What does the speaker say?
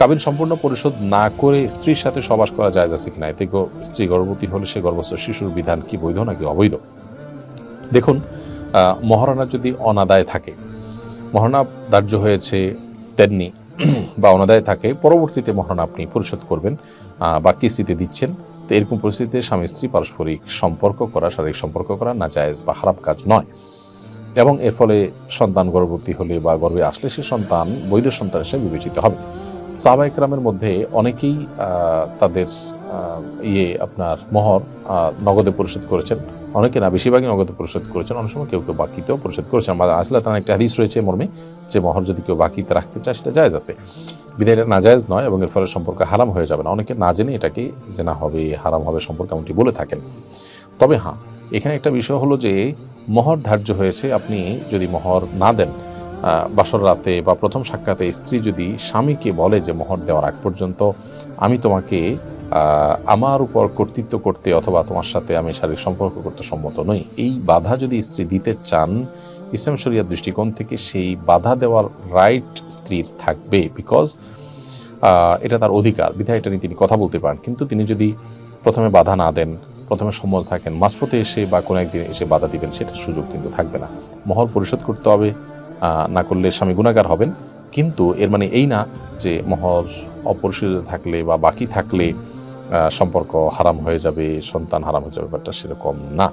কাবিন সম্পূর্ণ পরিশোধ না করে স্ত্রীর সাথে সবাস করা যায় আছে কিনা? এতে স্ত্রী গর্ভবতী হলে সে গর্ভস্থ শিশুর বিধান কি বৈধ নাকি অবৈধ? দেখুন মহারণা যদি অনাদায় থাকে, মহারণা ধার্য হয়েছে দেননি বা অনাদায় থাকে, পরবর্তীতে মহারণা আপনি পরিশোধ করবেন বা কিস্তিতে দিচ্ছেন। তো এরকম পরিস্থিতিতে স্বামী স্ত্রী পারস্পরিক সম্পর্ক করা, শারীরিক সম্পর্ক করা না জায়েজ বা খারাপ কাজ নয়। এবং এর ফলে সন্তান গর্ভবতী হলে বা গর্ভে আসলে সে সন্তান, বৈধ সন্তান হিসেবে বিবেচিত হবে। সাহবাইকরামের মধ্যে অনেকেই তাদের ইয়ে আপনার মহর নগদে পরিশোধ করেছেন। অনেকে না, বেশিরভাগই নগদে পরিশোধ করেছেন। অনেক সময় কেউ কেউ বাকিতেও পরিশোধ করেছেন। আমাদের আসলে তার একটা হাদিস রয়েছে মর্মে, যে মহর যদি কেউ বাকিতে রাখতে চায়, সেটা জায়েজ আছে। বিধায় এটা নাজায়েজ নয় এবং এর ফলে সম্পর্ক হারাম হয়ে যাবে না। অনেকে না জেনে এটাকে যে না হবে, হারাম হবে সম্পর্কে এমনটি বলে থাকেন। তবে হ্যাঁ এখানে একটা বিষয় হলো যে, মহর ধার্য হয়েছে, আপনি যদি মহর না দেন বাসর রাতে বা প্রথম সাক্ষাতে স্ত্রী যদি স্বামীকে বলে যে মোহর দেওয়ার আগ পর্যন্ত আমি তোমাকে আমার উপর কর্তৃত্ব করতে অথবা তোমার সাথে আমি শারীরিক সম্পর্ক করতে সম্মত নই। এই বাধা যদি স্ত্রী দিতে চান, ইসলাম শরিয়ার দৃষ্টিকোণ থেকে সেই বাধা দেওয়ার রাইট স্ত্রীর থাকবে বিকজ এটা তার অধিকার। বিধায় এটা নিয়ে তিনি কথা বলতে পারেন। কিন্তু তিনি যদি প্রথমে বাধা না দেন, প্রথমে সম্মত থাকেন, মাঝপথে এসে বা কোনো একদিন এসে বাধা দিবেন, সেটার সুযোগ কিন্তু থাকবে না। মহর পরিশোধ করতে হবে না করলে স্বামী গুণাগার হবেন। কিন্তু এর মানে এই না যে মহর অপরিশোধিত থাকলে বা বাকি থাকলে সম্পর্ক হারাম হয়ে যাবে, সন্তান হারাম হয়ে যাবে, ব্যাপারটা সেরকম না।